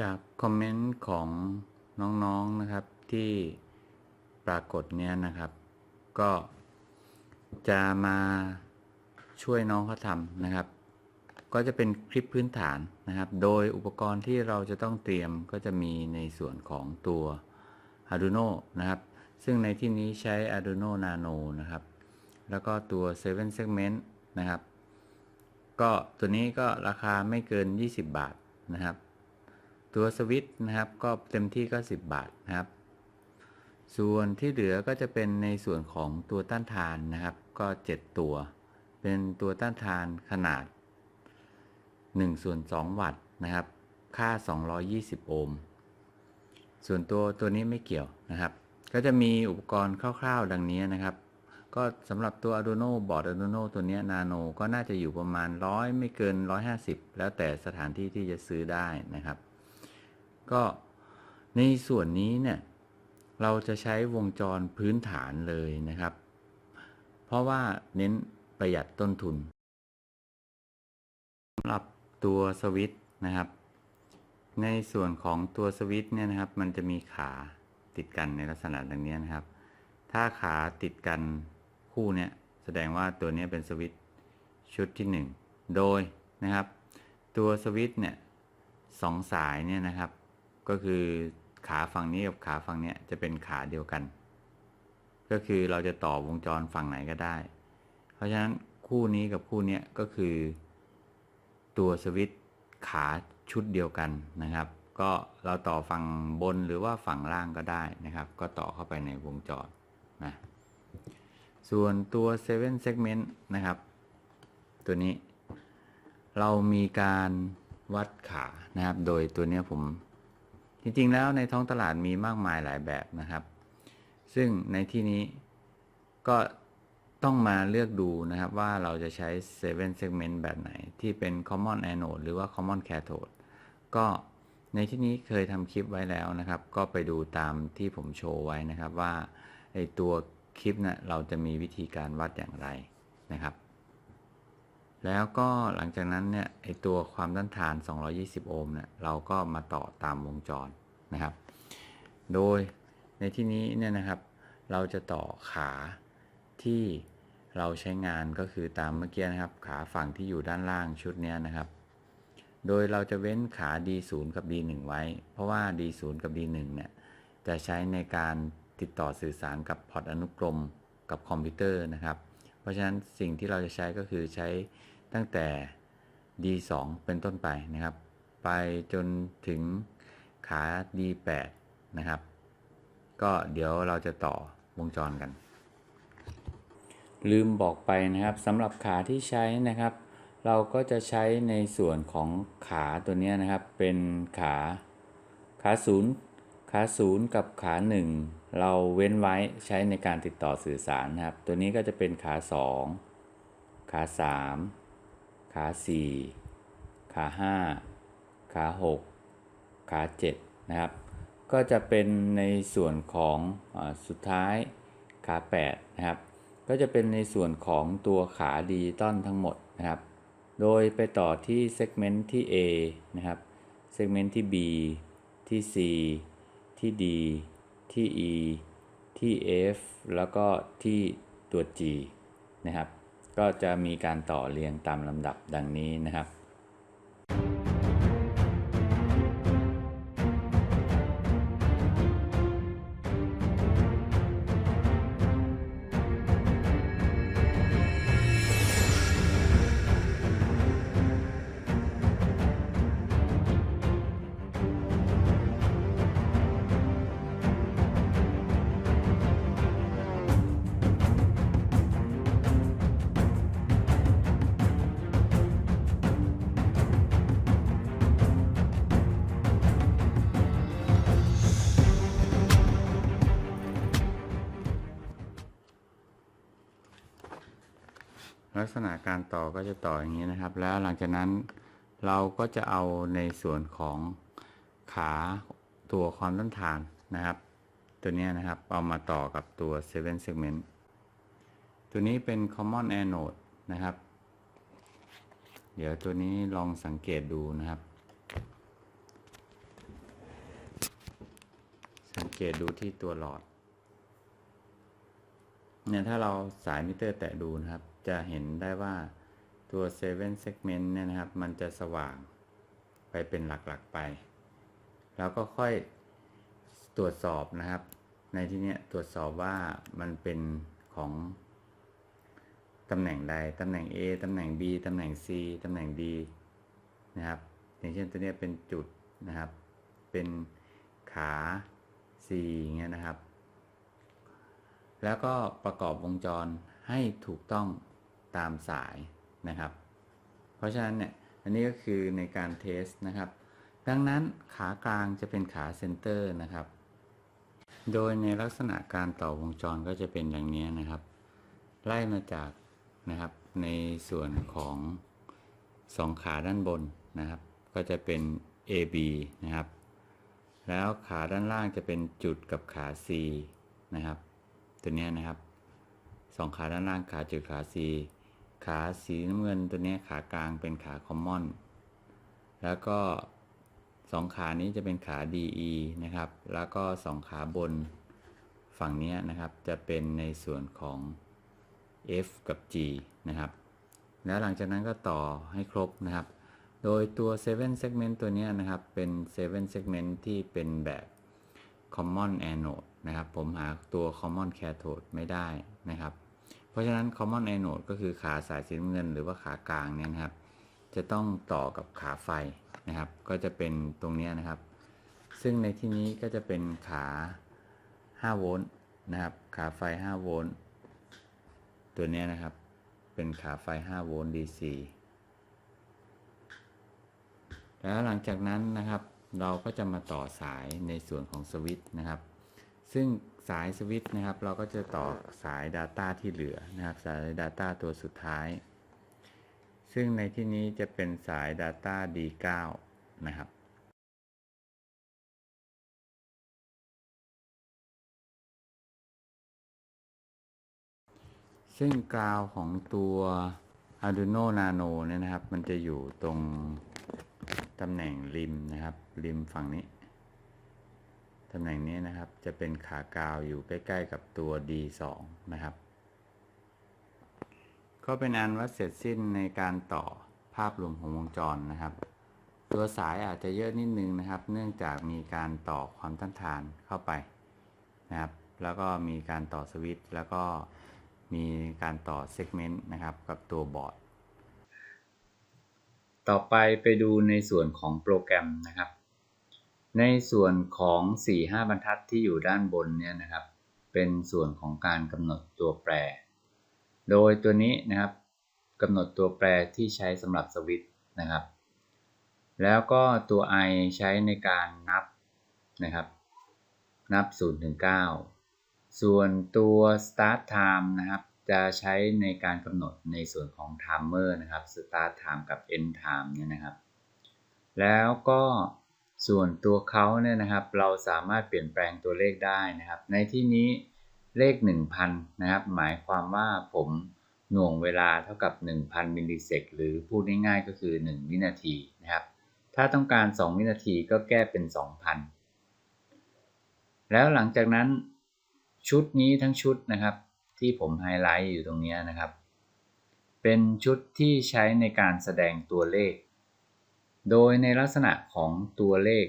จากคอมเมนต์ของน้องๆนะครับที่ปรากฏเนี้ยนะครับ ก็จะมาช่วยน้องเขาทำนะครับ ก็จะเป็นคลิปพื้นฐานนะครับ โดยอุปกรณ์ที่เราจะต้องเตรียมก็จะมีในส่วนของตัว Arduino นะครับ ซึ่งในที่นี้ใช้ Arduino Nano นะครับ แล้วก็ตัว 7 segment นะครับ ก็ตัวนี้ก็ราคาไม่เกิน 20 บาทนะครับ ตัวสวิต์นะครับ ก็เต็มที่ก็ 10 บาทนะครับ ส่วนที่เหลือก็จะเป็นในส่วนของตัวต้านทานนะครับ ก็ 7 ตัว เป็นตัวต้านทานขนาด1ส่วน2วัตต์นะครับ ค่า 220 โอห์ม ส่วนตัวตัวนี้ไม่เกี่ยวนะครับ ก็จะมีอุปกรณ์คร่าวๆ ดังนี้นะครับ ก็สำหรับตัว Arduino บอร์ด Arduino ตัวนี้นาโนก็น่าจะอยู่ประมาณ 100 ไม่เกิน 150 แล้วแต่สถานที่ที่จะซื้อได้นะครับ ก็ในส่วนนี้เนี่ยเราจะใช้วงจรพื้นฐานเลยนะครับ เพราะว่าเน้นประหยัดต้นทุนสำหรับตัวสวิตช์นะครับ ในส่วนของตัวสวิตช์เนี่ยนะครับ มันจะมีขาติดกันในลักษณะดังนี้นะครับ ถ้าขาติดกันคู่เนี่ยแสดงว่าตัวนี้เป็นสวิตช์ชุดที่ 1 โดยนะครับ ตัวสวิตช์เนี่ยสองสายเนี่ยนะครับ ก็คือขาฝั่งนี้กับขาฝั่งนี้จะเป็นขาเดียวกัน ก็คือเราจะต่อวงจรฝั่งไหนก็ได้ เพราะฉะนั้นคู่นี้กับคู่นี้ก็คือ ตัวสวิตช์ขาชุดเดียวกันนะครับ ก็เราต่อฝั่งบนหรือว่าฝั่งล่างก็ได้นะครับ ก็ต่อเข้าไปในวงจรนะส่วนตัว 7 segment นะครับ ตัวนี้เรามีการวัดขานะครับ โดยตัวนี้ผม จริงๆแล้วในท้องตลาดมีมากมายหลายแบบนะครับ ซึ่งในที่นี้ก็ต้องมาเลือกดูนะครับว่าเราจะใช้ 7 segment แบบไหน ที่เป็น common anode หรือว่า common cathode ก็ในที่นี้เคยทำคลิปไว้แล้วนะครับ ก็ไปดูตามที่ผมโชว์ไว้นะครับว่าไอตัวคลิปนะ่ะเราจะมีวิธีการวัดอย่างไรนะครับ แล้วก็หลังจากนั้นเนี่ยไอตัวความต้านทาน 220 โอห์มเนี่ยเราก็มาต่อตามวงจรนะครับ โดยในที่นี้เนี่ยนะครับ เราจะต่อขาที่เราใช้งานก็คือตามเมื่อกี้นะครับ ขาฝั่งที่อยู่ด้านล่างชุดนี้นะครับ โดยเราจะเว้นขา D0 กับ D1 ไว้ เพราะว่า D0 กับ D1 เนี่ยจะใช้ในการติดต่อสื่อสารกับพอร์ตอนุกรมกับคอมพิวเตอร์นะครับ ราะฉะนั้นสิ่งที่เราจะใช้ก็คือใช้ตั้งแต่ D2 เป็นต้นไปนะครับ ไปจนถึงขา D8 นะครับ ก็เดี๋ยวเราจะต่อวงจรกัน ลืมบอกไปนะครับสำหรับขาที่ใช้นะครับ เราก็จะใช้ในส่วนของขาตัวนี้นะครับ เป็นขาขาศูนย์ขาศูนย์กับขาหนึ่ง เราเว้นไว้ใช้ในการติดต่อสื่อสารนะครับ ตัวนี้ก็จะเป็นขาสองขาสามขาสี่ขาห้าขาหกขาเจ็ดนะครับ ก็จะเป็นในส่วนของอสุดท้ายขา8นะครับ ก็จะเป็นในส่วนของตัวขาดิจิตอลทั้งหมดนะครับ โดยไปต่อที่เซกเมนต์ที่ A นะครับเซกเมนต์ที่ B ที่ C ที่ D ที่ E ที่ F แล้วก็ที่ตัว G นะครับ ก็จะมีการต่อเรียงตามลำดับดังนี้นะครับ ลักษณะการต่อก็จะต่ออย่างนี้นะครับ แล้วหลังจากนั้นเราก็จะเอาในส่วนของขาตัวความต้านทานนะครับ ตัวเนี้ยนะครับเอามาต่อกับตัว 7 segment ตัวนี้เป็น common anode นะครับ เดี๋ยวตัวนี้ลองสังเกตดูนะครับ สังเกตดูที่ตัวหลอดเนี่ยถ้าเราสายมิเตอร์แตะดูนะครับ จะเห็นได้ว่าตัว 7 segment เนี่ยนะครับ มันจะสว่างไปเป็นหลักๆไป แล้วก็ค่อยตรวจสอบนะครับ ในที่นี้ตรวจสอบว่ามันเป็นของตำแหน่งใด ตำแหน่ง A ตำแหน่ง B ตำแหน่ง C ตำแหน่ง D นะครับ อย่างเช่นตัวนี้เป็นจุดนะครับ เป็นขา C อย่างเงี้ยนะครับ แล้วก็ประกอบวงจรให้ถูกต้อง ตามสายนะครับ เพราะฉะนั้นเนี่ยอันนี้ก็คือในการเทสนะครับ ดังนั้นขากลางจะเป็นขาเซนเตอร์นะครับ โดยในลักษณะการต่อวงจรก็จะเป็นอย่างนี้นะครับ ไล่มาจากนะครับในส่วนของสองขาด้านบนนะครับ ก็จะเป็น AB นะครับ แล้วขาด้านล่างจะเป็นจุดกับขา C นะครับ ตัวนี้นะครับสองขาด้านล่างขาจุดขา C ขาสีน้ำเงินตัวนี้ขากลางเป็นขาคอมมอน แล้วก็สองขานี้จะเป็นขา DE นะครับ แล้วก็สองขาบนฝั่งนี้นะครับจะเป็นในส่วนของ F กับ G นะครับ แล้วหลังจากนั้นก็ต่อให้ครบนะครับ โดยตัว 7 segment ตัวนี้นะครับ เป็น 7 segment ที่เป็นแบบ common anode นะครับ ผมหาตัว common cathode ไม่ได้นะครับ ราะฉะนั้น common anode ก็คือขาสายสีน้ำเงิน หรือว่าขากลางเนี่ยนะครับ จะต้องต่อกับขาไฟนะครับ ก็จะเป็นตรงนี้นะครับ ซึ่งในที่นี้ก็จะเป็นขา 5 โวลต์นะครับ ขาไฟ 5 โวลต์ตัวนี้นะครับ เป็นขาไฟ 5 โวลต์ DC แล้วหลังจากนั้นนะครับ เราก็จะมาต่อสายในส่วนของสวิตช์นะครับ ซึ่ง สายสวิตช์นะครับ เราก็จะต่อสาย Data ที่เหลือนะครับ สาย Data ตัวสุดท้าย ซึ่งในที่นี้จะเป็นสาย Data D9 นะครับซึ่งกาวของตัว Arduino Nano เนี่ยนะครับ มันจะอยู่ตรงตำแหน่งริมนะครับ ริมฝั่งนี้ ตำแหน่งนี้นะครับจะเป็นขากาวอยู่ใกล้ ๆ กับตัว D2 นะครับ ก็เป็นอันว่าเสร็จสิ้นในการต่อภาพรวมของวงจรนะครับ ตัวสายอาจจะเยอะนิดนึงนะครับ เนื่องจากมีการต่อความต้านทานเข้าไปนะครับ แล้วก็มีการต่อสวิตช์แล้วก็มีการต่อเซกเมนต์นะครับกับตัวบอร์ด ต่อไปไปดูในส่วนของโปรแกรมนะครับ ในส่วนของ 4-5 บรรทัดที่อยู่ด้านบนเนี่ยนะครับ เป็นส่วนของการกำหนดตัวแปร โดยตัวนี้นะครับกำหนดตัวแปรที่ใช้สำหรับสวิตนะครับ แล้วก็ตัว i ใช้ในการนับนะครับ นับ 0 ถึง 9 ส่วนตัว start time นะครับ จะใช้ในการกำหนดในส่วนของ timer นะครับ start time กับ end time เนี่ยนะครับ แล้วก็ ส่วนตัวเขาเนี่ยนะครับ เราสามารถเปลี่ยนแปลงตัวเลขได้นะครับ ในที่นี้เลข 1000 นะครับ หมายความว่าผมหน่วงเวลาเท่ากับ 1,000 มิลลิเซกหรือพูดง่ายๆก็คือ 1 วินาทีนะครับ ถ้าต้องการ 2 วินาทีก็แก้เป็น 2,000 แล้วหลังจากนั้นชุดนี้ทั้งชุดนะครับ ที่ผมไฮไลท์อยู่ตรงนี้นะครับ เป็นชุดที่ใช้ในการแสดงตัวเลข โดยในลักษณะของตัวเลข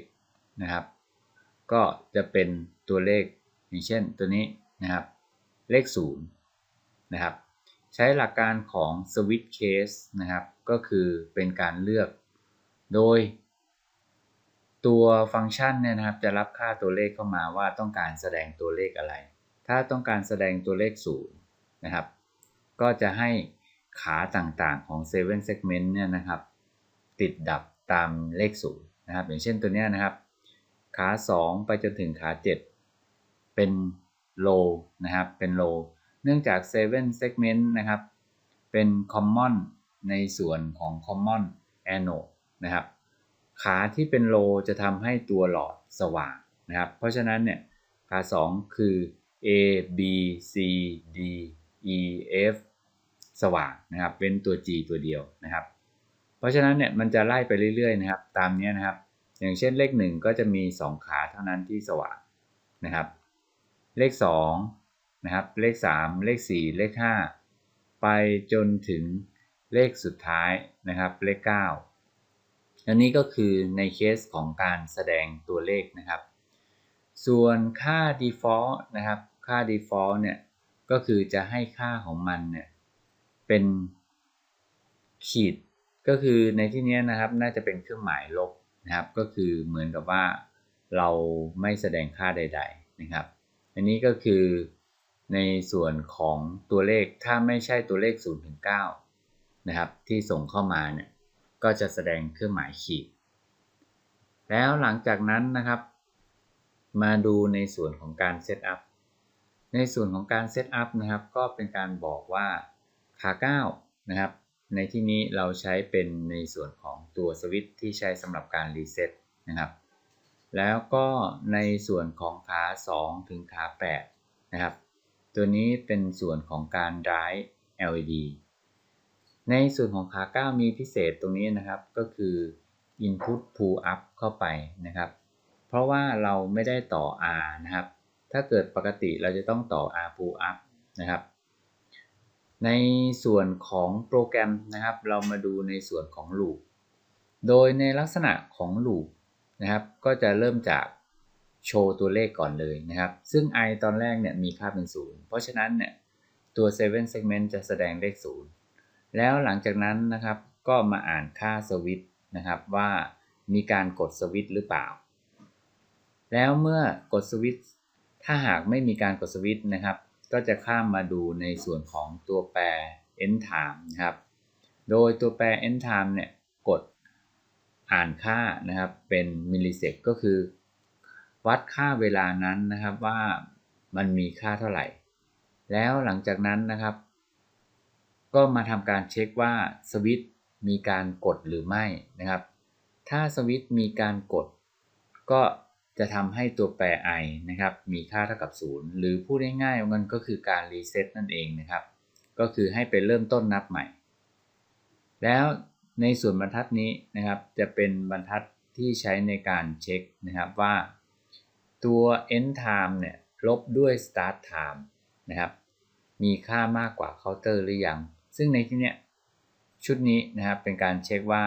นะครับ ก็จะเป็นตัวเลขอย่างเช่นตัวนี้นะครับ เลข 0 นะครับ ใช้หลักการของ switch case นะครับ ก็คือเป็นการเลือก โดย ตัวฟังก์ชันเนี่ยนะครับ จะรับค่าตัวเลขเข้ามาว่าต้องการแสดงตัวเลขอะไร ถ้าต้องการแสดงตัวเลข 0 นะครับ ก็จะให้ขาต่างๆของ 7 segment เนี่ยนะครับ ติดดับ ตามเลข0นย์นะครับ อย่างเช่นตัวนี้นะครับ ขา 2 ไปจนถึงขา 7 เป็น low นะครับ เป็น low เนื่องจาก 7 segment นะครับ เป็น common ในส่วนของ common anode นะครับ ขาที่เป็น low จะทำให้ตัวหลอดสว่างนะครับ เพราะฉะนั้นเนี่ย ขา 2 คือ A B C D E F สว่างนะครับ เป็นตัว G ตัวเดียวนะครับ เพราะฉะนั้นเนี่ยมันจะไล่ไปเรื่อยๆนะครับ ตามนี้นะครับ อย่างเช่นเลข 1 ก็จะมี 2 ขาเท่านั้นที่สว่างนะครับ เลข2นะครับ เลข 3 เลข 4 เลข 5 ไปจนถึงเลขสุดท้ายนะครับ เลข 9 อันนี้ก็คือในเคสของการแสดงตัวเลขนะครับ ส่วนค่า default นะครับ ค่า default เนี่ยก็คือจะให้ค่าของมันเนี่ยเป็นขีด ก็คือในที่นี้นะครับน่าจะเป็นเครื่องหมายลบนะครับ ก็คือเหมือนกับว่าเราไม่แสดงค่าใด ๆนะครับ อันนี้ก็คือในส่วนของตัวเลขถ้าไม่ใช่ตัวเลข0ถึง9นะครับ ที่ส่งเข้ามาเนี่ยก็จะแสดงเครื่องหมายขีด แล้วหลังจากนั้นนะครับ มาดูในส่วนของการเซตอัพในส่วนของการเซตอัพนะครับ ก็เป็นการบอกว่าขา9นะครับ ในที่นี้เราใช้เป็นในส่วนของตัวสวิตช์ที่ใช้สำหรับการรีเซ็ตนะครับ แล้วก็ในส่วนของขา 2 ถึงขา 8 นะครับ ตัวนี้เป็นส่วนของการ drive LED ในส่วนของขา 9 มีพิเศษตรงนี้นะครับ ก็คือ input pull up เข้าไปนะครับ เพราะว่าเราไม่ได้ต่อ R นะครับ ถ้าเกิดปกติเราจะต้องต่อ R pull up นะครับ ในส่วนของโปรแกรมนะครับ เรามาดูในส่วนของ loop โดยในลักษณะของ loop นะครับ ก็จะเริ่มจากโชว์ตัวเลขก่อนเลยนะครับ ซึ่ง i ตอนแรกเนี่ยมีค่าเป็น 0 เพราะฉะนั้นเนี่ยตัว 7 segment จะแสดงเลข 0 แล้วหลังจากนั้นนะครับ ก็มาอ่านค่าสวิตช์นะครับว่ามีการกดสวิตหรือเปล่า แล้วเมื่อกดสวิตถ้าหากไม่มีการกดสวิตนะครับ ก็จะข้ามมาดูในส่วนของตัวแปร end time นะครับ โดยตัวแปร end time เนี่ยกดอ่านค่านะครับเป็นมิลลิเซกก็คือ วัดค่าเวลานั้นนะครับว่ามันมีค่าเท่าไหร่ แล้วหลังจากนั้นนะครับ ก็มาทำการเช็คว่าสวิตมีการกดหรือไม่นะครับ ถ้าสวิตมีการกด ก็ จะทำให้ตัวแปร i นะครับมีค่าเท่ากับ 0 หรือพูดง่ายๆมันก็คือการรีเซ็ตนั่นเองนะครับ ก็คือให้ไปเริ่มต้นนับใหม่ แล้วในส่วนบรรทัดนี้นะครับ จะเป็นบรรทัดที่ใช้ในการเช็คนะครับว่าตัว end time เนี่ยลบด้วย start time นะครับ มีค่ามากกว่าเคาน์เตอร์หรือยัง ซึ่งในที่เนี้ยชุดนี้นะครับเป็นการเช็คว่า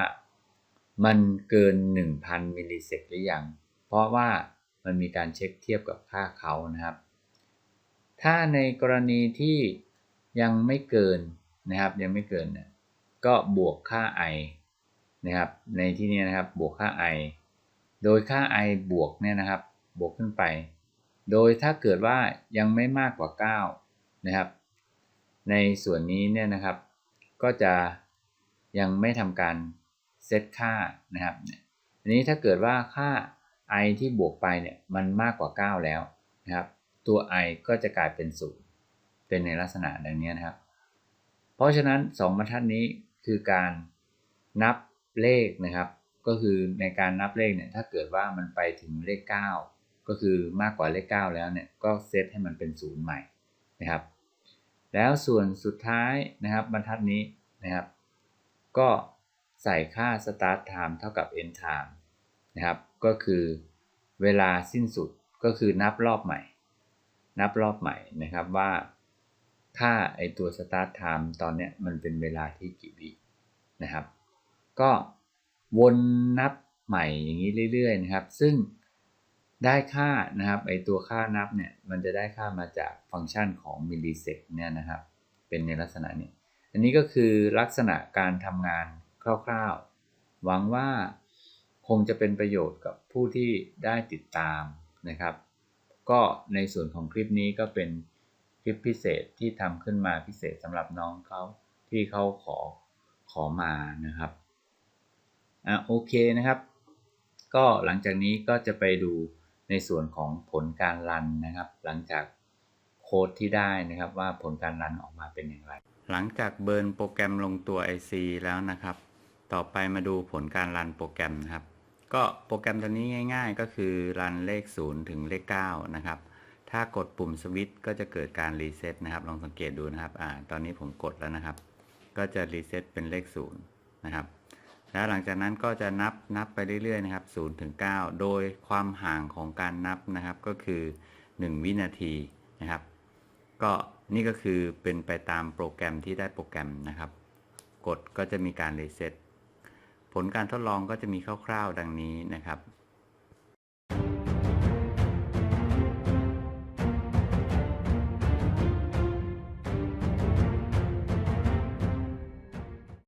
มันเกิน 1,000 มิลลิเซกหรือยัง ราะว่ามันมีการเช็คเทียบกับค่าเขานะครับ ถ้าในกรณีที่ยังไม่เกินนะครับ ยังไม่เกินเนี่ยก็บวกค่า i นะครับ ในที่นี้นะครับบวกค่า i โดยค่า i บวกเนี่ยนะครับ บวกขึ้นไป โดยถ้าเกิดว่ายังไม่มากกว่า 9 นะครับ ในส่วนนี้เนี่ยนะครับ ก็จะยังไม่ทำการเซตค่านะครับอันนี้ถ้าเกิดว่าค่า i ที่บวกไปเนี่ยมันมากกว่า 9 แล้วนะครับ ตัว i ก็จะกลายเป็น 0 เป็นในลักษณะดังนี้นะครับ เพราะฉะนั้น 2 บรรทัดนี้คือการนับเลขนะครับ ก็คือในการนับเลขเนี่ยถ้าเกิดว่ามันไปถึงเลข 9 ก็คือมากกว่าเลข 9 แล้วเนี่ยก็เซตให้มันเป็น 0 ใหม่นะครับ แล้วส่วนสุดท้ายนะครับบรรทัดนี้นะครับ ก็ใส่ค่า start time เท่ากับ end time นะครับ ก็คือเวลาสิ้นสุดก็คือนับรอบใหม่ นับรอบใหม่นะครับว่าถ้าไอตัว start time ตอนเนี้ยมันเป็นเวลาที่กี่วินะครับ ก็วนนับใหม่อย่างนี้เรื่อยๆนะครับ ซึ่งได้ค่านะครับไอตัวค่านับเนี่ยมันจะได้ค่ามาจากฟังก์ชันของมิลลิเซกเนี่ยนะครับ เป็นในลักษณะนี้ อันนี้ก็คือลักษณะการทำงานคร่าวๆ หวังว่า คงจะเป็นประโยชน์กับผู้ที่ได้ติดตามนะครับ ก็ในส่วนของคลิปนี้ก็เป็นคลิปพิเศษที่ทำขึ้นมาพิเศษสำหรับน้องเขาที่เขาขอขอมานะครับอะโอเคนะครับ ก็หลังจากนี้ก็จะไปดูในส่วนของผลการรันนะครับ หลังจากโค้ดที่ได้นะครับว่าผลการรันออกมาเป็นอย่างไร หลังจากเบิร์นโปรแกรมลงตัว IC แล้วนะครับ ต่อไปมาดูผลการรันโปรแกรมนะครับ็โปรแกรมตัวนี้ง่าย ๆ ก็คือรันเลข 0 ถึงเลข 9 นะครับ ถ้ากดปุ่มสวิตช์ก็จะเกิดการรีเซ็ตนะครับ ลองสังเกตดูนะครับอ่าตอนนี้ผมกดแล้วนะครับ ก็จะรีเซ็ตเป็นเลข 0 นะครับ แล้วหลังจากนั้นก็จะนับนับไปเรื่อยๆนะครับ0ถึง9โดยความห่างของการนับนะครับก็คือ 1 วินาทีนะครับ ก็นี่ก็คือเป็นไปตามโปรแกรมที่ได้โปรแกรมนะครับ กดก็จะมีการรีเซ็ต ผลการทดลองก็จะมีคร่าวๆดังนี้นะครับ